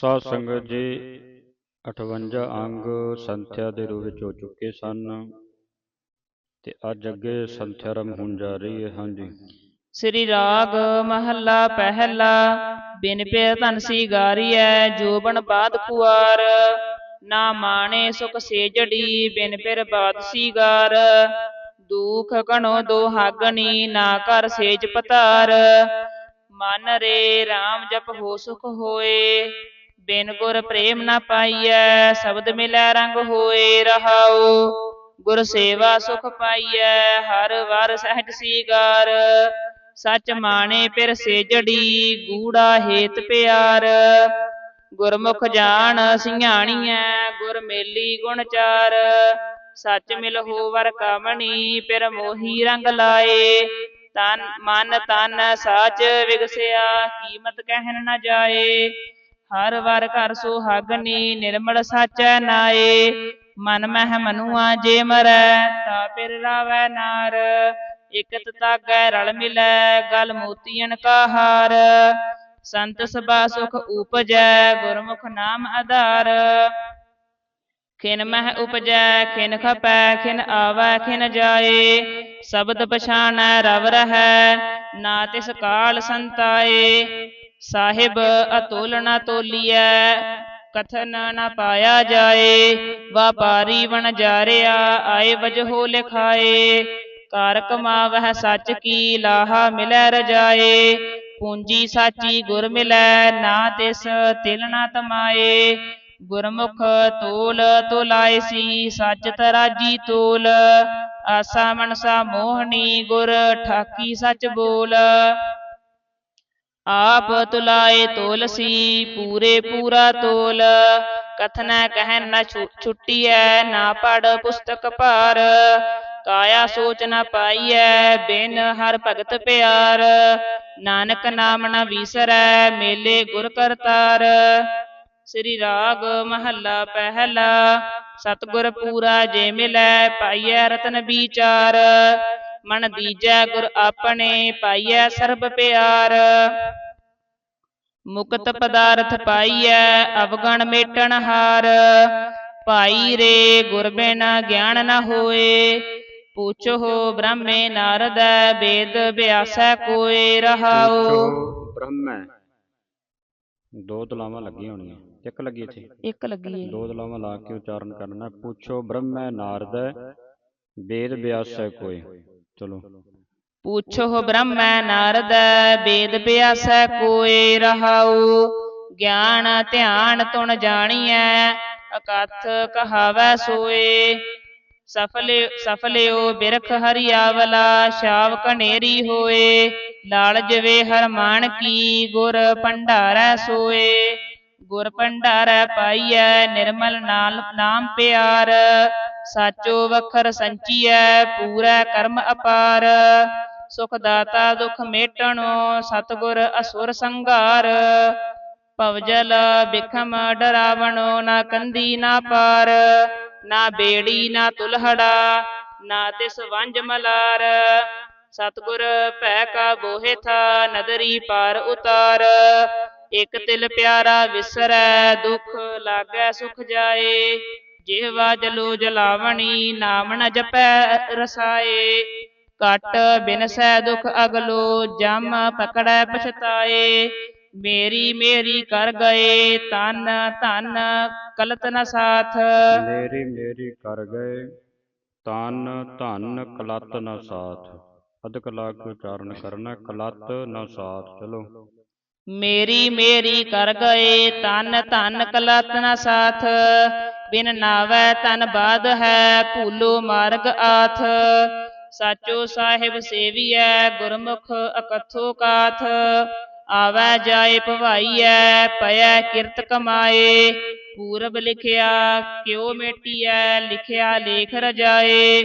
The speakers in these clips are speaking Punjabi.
ਸਾਧ ਸੰਗਤ ਜੀ 58 ਅੰਗ ਸੰਥਿਆ ਦੇ ਰੂਪ ਵਿੱਚ ਹੋ ਚੁੱਕੇ ਸਨ। ਤੇ ਅੱਜ ਅੱਗੇ ਸੰਥਿਆ ਆਰੰਭ ਹੋਣ ਜਾ ਰਹੀ ਹੈ, ਹਾਂਜੀ। ਸ੍ਰੀ ਰਾਗ ਮਹੱਲਾ ਪਹਿਲਾ, ਬਿਨ ਪਿ ਧਨ ਸੀ ਗਾਰੀਐ ਜੋਬਨ ਬਾਦ ਕੁਆਰ ਨਾ ਮਾਣੇ ਸੁਖ ਸੇਜੜੀ, ਬਿਨ ਪਿਰ ਬਾਦ ਸੀ ਗਾਰ ਦੁਖ ਘਣੋ ਦੋ ਹਾਗਣੀ ਨਾ ਕਰ ਸੇਜ ਪਤਾਰ। ਮਨ ਰੇ RAM ਜਪ ਹੋ ਸੁਖ ਹੋਏ। ਬਿਨ ਗੁਰ ਪ੍ਰੇਮ ਨਾ ਪਾਈਐ, ਸ਼ਬਦ ਮਿਲੈ ਰੰਗ ਹੋਏ ਰਹਾਉ। ਗੁਰ ਸੇਵਾ ਸੁਖ ਪਾਈਐ, ਹਰ ਵਰ ਸਹਿਜ ਸੀਗਾਰ। ਸਚ ਮਾਣੇ ਪਿਰ ਸੇਜੜੀ, ਗੂੜਾ ਹੇਤ ਪਿਆਰ। ਗੁਰਮੁਖ ਜਾਣ ਸਿਆਣੀਐ, ਗੁਰ ਮੇਲੀ ਗੁਣ ਚਾਰ। ਸੱਚ ਮਿਲ ਹੋਵਰ ਕਾਮਣੀ ਪਿਰ ਮੋਹੀ ਰੰਗ ਲਾਏ। ਤਨ, ਮਨ ਤਨ ਸਾਚ ਵਿਗਸਿਆ, ਕੀਮਤ ਕਹਿਣ ਨਾ ਜਾਏ। ਹਰ ਵਰ ਘਰ ਸੁਹਾਗਨੀ, ਨਿਰਮਲ ਸਾਚੈ ਨਾਏ। ਮਨ ਮਹਿ ਮਨੁਆ ਜੇ ਮਰੈ, ਤਾ ਪਿਰ ਰਾਵੈ ਨਾਰ। ਇਕਤ ਤਾਗੈ ਰਲ ਮਿਲੈ, ਗਲ ਮੋਤੀਆਂ ਕਾ ਹਾਰ ਸੰਤ ਸਭਾ ਸੁਖ ਉਪਜੈ, ਗੁਰਮੁਖ ਨਾਮ ਆਧਾਰ। ਖਿਨ ਮਹਿ ਉਪਜੈ, ਖਿਨ ਖਪੈ, ਖਿਨ ਆਵੈ, ਖਿਨ ਜਾਏ। ਸ਼ਬਦ ਪਛਾਣੈ ਰਵ ਰਹੈ, ਨਾ ਤਿਸ ਕਾਲ ਸੰਤਾਏ। ਸਾਹਿਬ ਅਤੁਲ ਨਾ ਤੋਲੀਐ ਕਥਨ ਨਾ ਪਾਇਆ ਜਾਏ ਵਾਪਾਰੀ ਵਣ ਜਾਰਿਆ ਆਏ ਵਜਹੋ ਲਿਖਾਏ ਕਾਰ ਕਮਾਵਹਿ ਸੱਚ ਕੀ ਲਾਹਾ ਮਿਲੈ ਰਜਾਏ ਪੂੰਜੀ ਸਾਚੀ ਗੁਰ ਮਿਲੈ ਨਾ ਤਿਸ ਤਿਲ ਨਾ ਤਮਾਏ ਗੁਰਮੁਖ ਤੋਲ ਤੋਲਾਏ ਸੀ ਸੱਚ ਤਰਾਜੀ ਤੋਲ ਆਸਾ ਮਨਸਾ ਮੋਹਣੀ ਗੁਰ ਠਾਕੀ ਸੱਚ ਬੋਲ ਆਪ ਤੁਲਾਏ ਤੋਲਸੀ ਪੂਰੇ ਪੂਰਾ ਤੋਲ। ਕਥਨਾ ਕਹਿਨ ਨ ਛੁੱਟੀਐ, ਨਾ ਪੜ ਪੁਸਤਕ ਭਾਰ। ਕਾਇਆ ਸੋਚ ਨ ਪਾਈਐ, ਬਿਨ ਹਰ ਭਗਤ ਪਿਆਰ। ਨਾਨਕ ਨਾਮ ਨਾ ਵੀਸਰੈ, ਮੇਲੇ ਗੁਰ ਕਰਤਾਰ। ਸ੍ਰੀ ਰਾਗ ਮਹੱਲਾ ਪਹਿਲਾ, ਸਤਿਗੁਰ ਪੂਰਾ ਜੇ ਮਿਲੈ, ਪਾਈਐ ਰਤਨ ਵਿਚਾਰ। ਮਨ ਦੀਜੈ ਗੁਰ ਆਪਣੇ ਪਾਈਐ ਸਰਬ ਪਿਆਰ। ਮੁਕਤ ਪਦਾਰਥ ਪਾਈਐ ਅਵਗਣ ਮੇਟਣ ਹਾਰ। ਭਾਈ ਰੇ ਗੁਰ ਬਿਨ ਗਿਆਨ ਨ ਹੋਏ। ਪੁੱਛੋ ਬ੍ਰਹਮੇ ਨਾਰਦ ਵੇਦ ਵਿਆਸੈ ਕੋਏ ਰਹਾਉ। ਬ੍ਰਹਮੈ। ਦੋ ਤਲਾਵਾਂ ਲੱਗੀਆਂ ਹੋਣੀਆਂ। ਇੱਕ ਲੱਗੀ ਇੱਥੇ। ਇੱਕ ਲੱਗੀ ਏ। ਦੋ ਤਲਾਵਾਂ ਲਾ ਕੇ ਉਚਾਰਨ ਕਰਨਾ। ਪੁੱਛੋ ਬ੍ਰਹਮੈ ਨਾਰਦ ਵੇਦ ਵਿਆਸੈ ਕੋਈ ਚਲੋ। ਪੁੱਛੋ ਬ੍ਰਹਮੈ ਨਾਰਦ ਵੇਦ ਵਿਆਸੈ ਕੋਏ ਰਹਾਉ। ਗਿਆਨ ਧਿਆਨ ਤੁਣ ਜਾਣੀਐ ਅਕਥ ਕਹਾਵੈ ਸੋਏ। ਸਫਲੇ ਸਫਲਿਓ ਬਿਰਖ ਹਰਿਆਵਲਾ ਸ਼ਾਵ ਕਨੇਰੀ ਹੋਏ। ਲਾਲਜ ਵੇ ਹਰਮਾਨ ਕੀ ਗੁਰ ਭੰਡਾਰੈ ਸੋਏ। ਗੁਰ ਭੰਡਾਰੈ ਪਾਈਐ ਨਿਰਮਲ ਨਾਲ ਨਾਮ ਪਿਆਰ। ਸਾਚੋ ਵਖਰ ਸੰਚੀਐ, ਪੂਰਾ ਕਰਮ ਅਪਾਰ। ਸੁਖ ਦਾਤਾ ਦੁਖ ਮੇਟਣੋ, ਸਤਗੁਰ ਅਸੁਰ ਸੰਘਾਰ। ਭਵਜਲ ਬਿਖਮ ਡਰਾਵਣੋ, ਨਾ ਕੰਦੀ ਨਾ ਪਾਰ। ਨਾ ਬੇੜੀ, ਨਾ ਤੁਲਹੜਾ, ਨਾ ਤਿਸ ਵੰਜ ਮਲਾਰ। ਸਤਗੁਰ ਭੈ ਕਾ ਬੋਹਿ ਥਾ, ਨਦਰੀ ਪਾਰ ਉਤਾਰ। ਇਕ ਤਿਲ ਪਿਆਰਾ ਵਿਸਰੈ, ਦੁਖ ਲਾਗੈ ਸੁਖ ਜਾਏ। ਜਿਹਵਾ ਜਲੋ ਜਲਾਵਣੀ ਨਾਮ ਨ ਜਪੈ ਰਸਾਏ ਕਟ ਬਿਨਸੈ ਦੁਖ ਅਗਲੋ ਜਮ ਪਕੜੈ ਪਛਤਾਏ ਮੇਰੀ ਮੇਰੀ ਕਰ ਗਏ ਤਨ ਧਨ ਕਲਤ ਨ ਸਾਥ। ਮੇਰੀ ਮੇਰੀ ਕਰ ਗਏ ਤਨ ਧਨ ਕਲਤ ਨ ਸਾਥ। ਅਧਿਕ ਲਾ ਕੇ ਉਚਾਰਨ ਕਰਨਾ ਕਲਤ ਨ ਸਾਥ ਚਲੋ। ਮੇਰੀ ਮੇਰੀ ਕਰ ਗਏ ਤਨ ਧਨ ਕਲਤ ਨ ਸਾਥ। ਬਿਨ ਨਾਵੈ ਤਨ ਬਾਦ ਹੈ, ਭੂਲੋ ਮਾਰਗ ਆਥ। ਸਾਚੋ ਸਾਹਿਬ ਸੇਵੀਐ, ਗੁਰਮੁਖ ਅਕਥੋ ਕਾਥ। ਆਵੈ ਜਾਏ ਭਵਾਈਐ, ਪਇਐ ਕਿਰਤ ਕਮਾਏ। ਪੂਰਬ ਲਿਖਿਆ, ਕਿਉ ਮੇਟੀਐ, ਲਿਖਿਆ ਲੇਖ ਰਜਾਏ।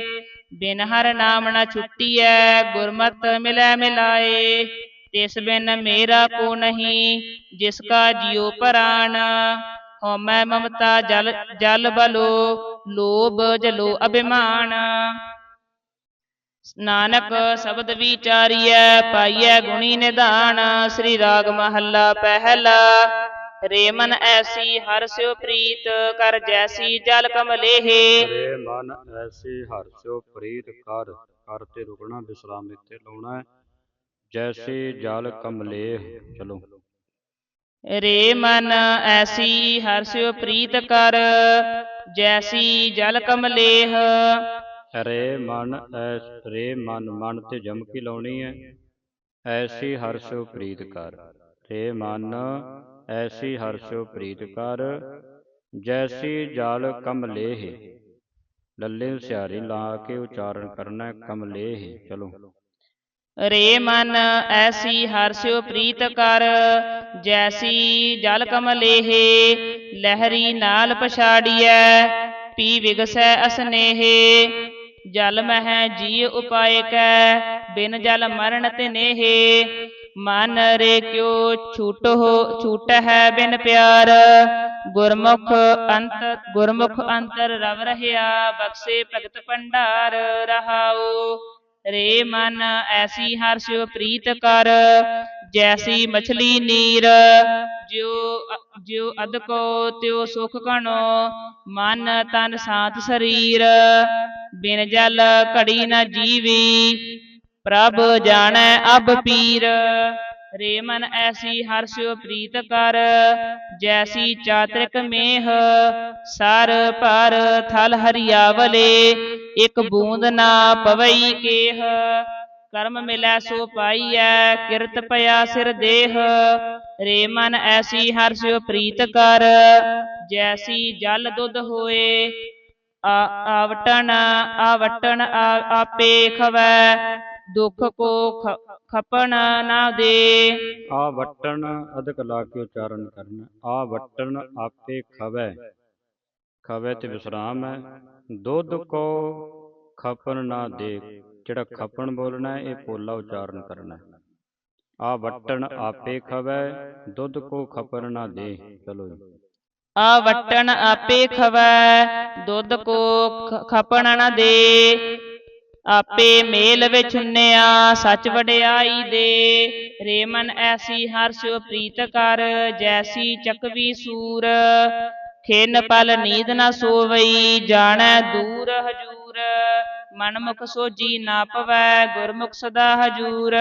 ਬਿਨ ਹਰ ਨਾਮ ਨ ਛੁੱਟੀਐ, ਗੁਰਮਤ ਮਿਲੈ ਮਿਲਾਏ। ਤਿਸ ਬਿਨ ਮੇਰਾ ਕੋ ਨਹੀਂ, ਜਿਸ ਕਾ ਜਿਉ ਪ੍ਰਾਣ। ਹਉਮੈ ਮਮਤਾ ਜਲ ਜਲ ਬਲੋ, ਲੋਭ ਜਲੋ ਅਭਿਮਾਨ। ਨਾਨਕ ਸ਼ਬਦ ਵਿਚਾਰੀਐ, ਪਾਈਐ ਗੁਣੀ ਨਿਧਾਨ। ਸ੍ਰੀ ਰਾਗ ਮਹੱਲਾ ਪਹਿਲਾ ਰੇ ਮਨ ਐਸੀ ਹਰ ਸਿਉ ਪ੍ਰੀਤ, ਕਰ ਜੈਸੀ ਜਲ ਕਮਲੇਹੇ। ਰੇ ਮਨ ਐਸੀ ਹਰਸਿਓ ਪ੍ਰੀਤ, ਕਰ ਕਰ ਤੇ ਰੁਕਣਾ, ਵਿਸਰਾਮ ਇੱਥੇ ਲਾਉਣਾ ਹੈ। ਜੈਸੇ ਜਲ ਕਮਲੇਹ, ਚਲੋ। ਰੇ ਮਨ ਐਸੀ ਹਰ ਪ੍ਰੀਤ ਕਰ, ਜੈਸੀ ਜਲ ਕਮਲੇਹ ਰੇ ਮਨ ਐਸ, ਰੇ ਮਨ ਮਨ ਤੇ ਜਮਕੀ ਲਾਉਣੀ ਹੈ? ਐਸੀ ਹਰਸਿਓ ਪ੍ਰੀਤ ਕਰ। ਰੇ ਮਨ ਐਸੀ ਹਰਸਿਓ ਪ੍ਰੀਤ ਕਰ, ਜੈਸੀ ਜਲ ਕਮਲੇਹ ਲੱਲੇ ਨੂੰ ਸਿਆਰੀ ਲਾ ਕੇ ਉਚਾਰਨ ਕਰਨਾ ਹੈ ਕਮਲੇਹ ਚਲੋ। ਰੇ ਮਨ ਐਸੀ ਹਰਸਿਓ ਪ੍ਰੀਤ ਕਰ, ਜੈਸੀ ਜਲ ਕਮਲੇਹੇ ਲਹਿਰੀ ਨਾਲ ਪਛਾੜੀਐ, ਪੀ ਵਿਗਸੈ ਅਸਨੇਹੇ ਜਲ ਮਹਿ ਜੀ ਉਪਾਇ ਕੈ, ਬਿਨ ਜਲ ਮਰਨ ਤਿਨੇਹੇ ਮਨ ਰੇ ਕਿਉ ਛੂਟ ਹੋ ਛੂਟ ਹੈ ਬਿਨ ਪਿਆਰ। ਗੁਰਮੁਖ ਅੰਤ, ਗੁਰਮੁਖ ਅੰਤਰ ਰਵ ਰਹਿਆ, ਬਖਸ਼ੇ ਭਗਤ ਭੰਡਾਰ ਰਹਾਉ ਰੇ ਮਨ ਐਸੀ ਹਰ ਸਿਉ ਪ੍ਰੀਤ ਕਰ, ਜੈਸੀ ਮਛਲੀ ਨੀਰ। ਜਿਉ ਜਿਉ ਅਦਕੋ ਤਿਉ ਸੁਖ ਕਣੋ ਮਨ ਤਨ ਸਾਤ ਸਰੀਰ। ਬਿਨ ਜਲ ਘੜੀ ਨ ਜੀਵੀ, ਪ੍ਰਭ ਜਾਣੈ ਅਬ ਪੀਰ। ਰੇ ਮਨ ਐਸੀ ਹਰ ਸਿਉ ਪ੍ਰੀਤ ਕਰ, ਜੈਸੀ ਚਾਤ੍ਰਿਕ ਮੇਹ। ਸਰ ਪਰ ਥਲ ਹਰਿਆਵਲੇ ਇਕ ਬੂੰਦ ਨਾ ਪਵਈ ਕੇਹ। ਕਰਮ ਮਿਲੈ ਸੋ ਪਾਈਐ, ਕਿਰਤ ਪਿਆ ਸਿਰ ਦੇਹ। ਰੇ ਮਨ ਐਸੀ ਹਰ ਸਿਉ ਪ੍ਰੀਤ ਕਰ, ਜੈਸੀ ਜਲ ਦੁੱਧ ਹੋਏ। ਆਵਟਣ ਆਵਟਣ ਆਪੇ ਖਵੈ, ਦੁੱਖ ਕੋ ਖਪਣ ਨਾ ਦੇ। ਆਵਟਣ ਵਟਣ ਅਧਿਕ ਲਾ ਕੇ ਉਚਾਰਨ ਕਰਨਾ ਆ ਵਟਣ ਆਪੇ ਖਵੈ। ਖਵੈ ਤੇ ਵਿਸਰਾਮ ਹੈ। ਦੁੱਧ ਕੋ ਖਪਣ ਨਾ ਦੇ ਜਿਹੜਾ ਖਪਣ ਬੋਲਣਾ ਹੈ, ਇਹ ਪੋਲਾ ਉਚਾਰਨ ਕਰਨਾ ਆ ਵਟਣ ਆਪੇ ਖਵੈ ਦੁੱਧ ਕੋ ਖਪਣ ਨਾ ਦੇ ਚਲੋ ਜੀ। ਆ ਵਟਣ ਆਪੇ ਖਵੈ ਦੁੱਧ ਕੋ ਖਪਣ ਨ ਦੇ। ਆਪੇ ਮੇਲ ਵਿਚੁੰਨਿਆ ਸੱਚ ਵਡਿਆਈ ਦੇ। ਰੇ ਮਨ ਐਸੀ ਹਰ ਸਿਉ ਪ੍ਰੀਤ ਕਰ ਜੈਸੀ ਚੱਕਵੀ ਸੂਰ। ਖਿਨ ਪਲ ਨੀਂਦ ਨ ਸੋਵਈ ਜਾਣੈ ਦੂਰ ਹਜੂਰ। ਮਨਮੁਖ ਸੋਜੀ ਨਾ ਪਵੈ ਗੁਰਮੁਖ ਸਦਾ ਹਜੂਰ।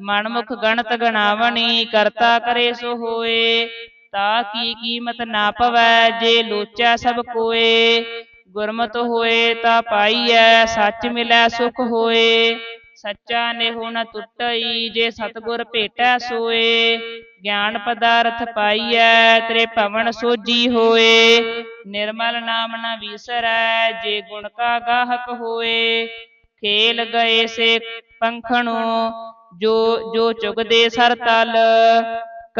ਮਨਮੁਖ ਗਣਤ ਗਣਾਵਣੀ ਕਰਤਾ ਕਰੇ ਸੋ ਹੋਏ। ਤਾ ਕੀ ਕੀਮਤ ਨਾ ਪਵੈ ਜੇ ਲੋਚੈ ਸਭ ਕੋਏ। ਗੁਰਮਤਿ ਹੋਏ ਤਾ ਪਾਈਐ ਸੱਚ ਮਿਲੈ ਸੁਖ ਹੋਏ। ਸੱਚਾ ਨ ਟੁੱਟਈ ਜੇ ਸਤਿਗੁਰ ਭੇਟੈ ਸੋਏ। ਗਿਆਨ ਪਦਾਰਥ ਪਾਈਐ, ਤੇਰੇ ਭਵਨ ਸੋਜੀ ਹੋਏ। ਨਿਰਮਲ ਨਾਮ ਨ ਵੀਸਰੈ, ਜੇ ਗੁਣ ਕਾ ਗਾਹਕ ਹੋਏ। ਖੇਲ ਗਏ ਸੇ ਪੰਖਣੋ, ਜੋ ਜੋ ਚੁਗਦੇ ਸਰ ਤਲ।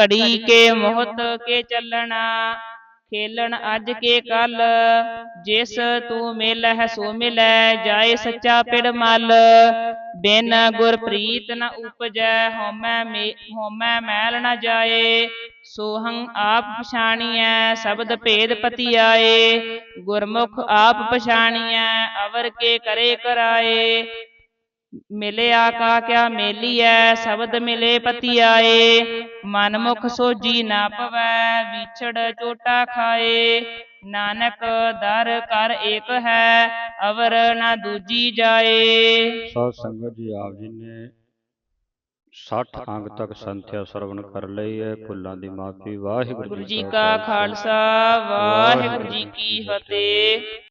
ਘੜੀ ਕੇ ਮੋਹਤ ਕੇ ਚੱਲਣਾ ਖੇਲਣ ਅੱਜ ਕੇ ਕੱਲ ਜਿਸ ਤੂੰ ਮਿਲਹਿ ਸੋ ਮਿਲੈ ਜਾਏ ਸੱਚਾ ਪਿੜ ਮਲ। ਬਿਨ ਗੁਰ ਪ੍ਰੀਤ ਨ ਉਪਜੈ ਹਉਮੈ ਹਉਮੈ ਮੈਲ ਨ ਜਾਏ। ਸੋਹੰ ਆਪ ਪਛਾਣੀਐ ਸ਼ਬਦ ਭੇਦ ਪਤੀ ਆਏ ਗੁਰਮੁਖ ਆਪ ਪਛਾਣੀਐ ਅਵਰ ਕੇ ਕਰੇ ਕਰਾਏ। ਮਿਲਿਆ ਕਾ ਕਿਆ ਮੇਲੀਐ ਸ਼ਬਦ ਮਿਲੇ ਪਤੀ ਆਏ ਮਨ ਮੁਖ ਸੋਜੀ ਨਾ ਪਵੈ ਵਿਛੜ ਚੋਟਾ ਖਾਏ। ਨਾਨਕ ਦਰ ਕਰ ਏਕ ਹੈ ਅਵਰ ਨਾ ਦੂਜੀ ਜਾਏ। ਸਾਧ ਸੰਗਤ ਜੀ ਆਪ ਜੀ ਨੇ 60 ਅੰਗ ਤੱਕ ਸੰਥਿਆ ਸਰਵਣ ਕਰ ਲਈ ਹੈ। ਭੁੱਲਾਂ ਦੀ ਮਾਫੀ ਵਾਹਿਗੁਰੂ ਗੁਰੂ ਜੀ ਕਾ ਖਾਲਸਾ ਵਾਹਿਗੁਰੂ ਜੀ ਕੀ ਫਤਿਹ।